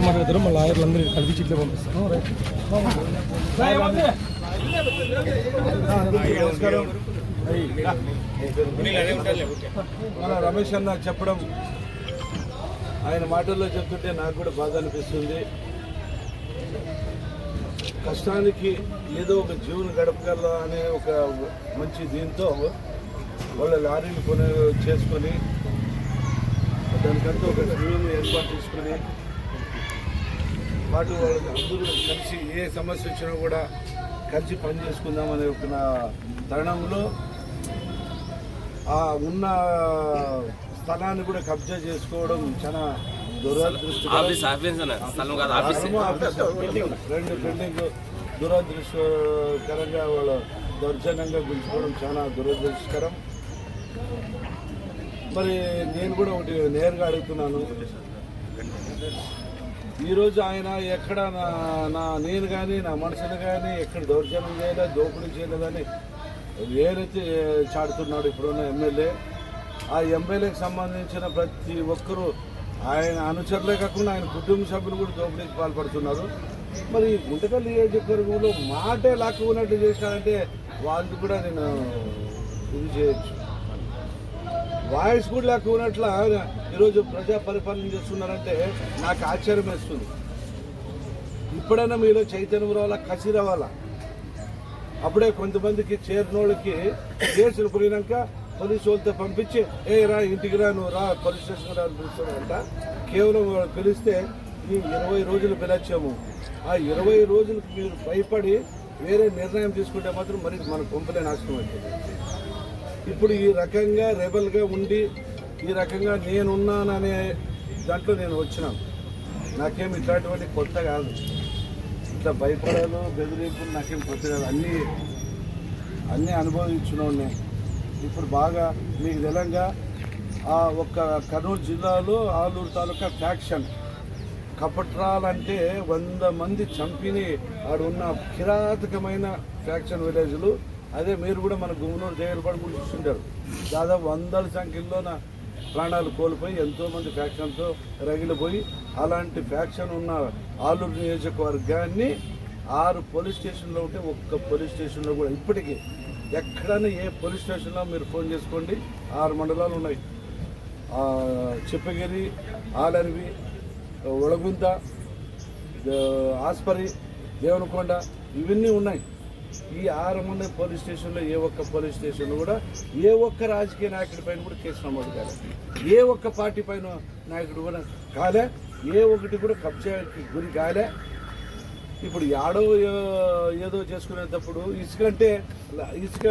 మాట్లాడతారు మా లాయర్లు అందరూ కలిపి ఇట్లా పంపిస్తాను నమస్కారం మన రమేష్ అన్న చెప్పడం ఆయన మాటల్లో చెప్తుంటే నాకు కూడా బాధ అనిపిస్తుంది. కష్టానికి ఏదో ఒక జీవన గడపగల అనే ఒక మంచి దీంతో వాళ్ళ లారీని కొనే చేసుకొని దానికంతా ఒక టీం ఏర్పాటు చేసుకొని వాటి వాళ్ళకి అందరూ కలిసి ఏ సమస్య వచ్చినా కూడా కలిసి పని చేసుకుందాం అనే ఒక తరుణంలో ఆ ఉన్న స్థలాన్ని కూడా కబ్జా చేసుకోవడం చాలా. రెండు బిల్డింగ్ దురదృష్టకరంగా వాళ్ళ దౌర్జన్యంగా గుంజుకోవడం చాలా దురదృష్టకరం. మరి నేను కూడా ఒకటి నేరుగా అడుగుతున్నాను. ఈరోజు ఆయన ఎక్కడ నా నా నేను కానీ నా మనుషులు కానీ ఎక్కడ దౌర్జన్యం చేయలేదు దోపిడీ చేయలేదని వేరైతే చాడుతున్నాడు ఇప్పుడున్న ఎమ్మెల్యే ఆ ఎమ్మెల్యేకి సంబంధించిన ప్రతి ఒక్కరూ ఆయన అనుచరులే కాకుండా ఆయన కుటుంబ సభ్యులు కూడా దోపిడీకి పాల్పడుతున్నారు. మరి గుంటకల్ నియోజకవర్గంలో మాటే లాక్కున్నట్టు చేశారంటే వాళ్ళు కూడా నేను ఇది చేయొచ్చు. వాయిస్ కూడా లేక ఆయన ఈరోజు ప్రజా పరిపాలన చేస్తున్నారంటే నాకు ఆశ్చర్యం వేస్తుంది. ఇప్పుడైనా మీరు చైతన్యం రావాలా కసి రావాలా అప్పుడే కొంతమందికి చేరినోళ్ళకి కేసులు పోయినాక పోలీసు వాళ్ళతో పంపించి ఏ రా ఇంటికి రా నువ్వు రా పోలీస్ స్టేషన్ రా అని కేవలం వాళ్ళు పిలిస్తే ఈ ఇరవై రోజులు పిలచాము ఆ ఇరవై రోజులకు మీరు భయపడి వేరే నిర్ణయం తీసుకుంటే మాత్రం మరి మన కొంపలే నాశనం అవుతుంది. ఇప్పుడు ఈ రకంగా రెబల్గా ఉండి ఈ రకంగా నేనున్నాననే దాంట్లో నేను వచ్చినాను. నాకేం ఇట్లాంటివన్నీ కొత్త కాదు. ఇట్లా భయపడాలు బెదిరింపులు నాకేం కొత్త కాదు. అన్నీ అన్నీ అనుభవించిన ఇప్పుడు బాగా మీకు తెలంగా ఆ ఒక్క కర్నూలు జిల్లాలో ఆలూరు తాలూకా ఫ్యాక్షన్. కపట్రాలంటే వంద మంది చంపిని ఆడున్న కిరాతకమైన ఫ్యాక్షన్ విలేజ్లు. అదే మీరు కూడా మన గుమ్మనూరు జైలుపడి కూడా చూస్తుంటారు దాదాపు వందల సంఖ్యలోన ప్రాణాలు కోల్పోయి ఎంతోమంది ఫ్యాక్షన్తో రగిలిపోయి అలాంటి ఫ్యాక్షన్ ఉన్న ఆలూరు నియోజకవర్గాన్ని ఆరు పోలీస్ స్టేషన్లో ఉంటే ఒక్క పోలీస్ స్టేషన్లో కూడా ఇప్పటికీ ఎక్కడైనా ఏ పోలీస్ స్టేషన్లో మీరు ఫోన్ చేసుకోండి. ఆరు మండలాలు ఉన్నాయి. చిప్పగిరి ఆలరివి ఒళగుంత ఆస్పరి దేవనకొండ ఇవన్నీ ఉన్నాయి. ఈ ఆరు పోలీస్ స్టేషన్లో ఏ ఒక్క పోలీస్ స్టేషన్లో కూడా ఏ ఒక్క రాజకీయ నాయకుడి పైన కూడా కేసు నమోదు కాలే. ఏ ఒక్క పార్టీ పైన నాయకుడు కూడా కాలే. ఏ ఒకటి కూడా కబ్జాకి గురి కాలే. ఇప్పుడు యాడో ఏదో చేసుకునేటప్పుడు ఇసుక అంటే ఇసుక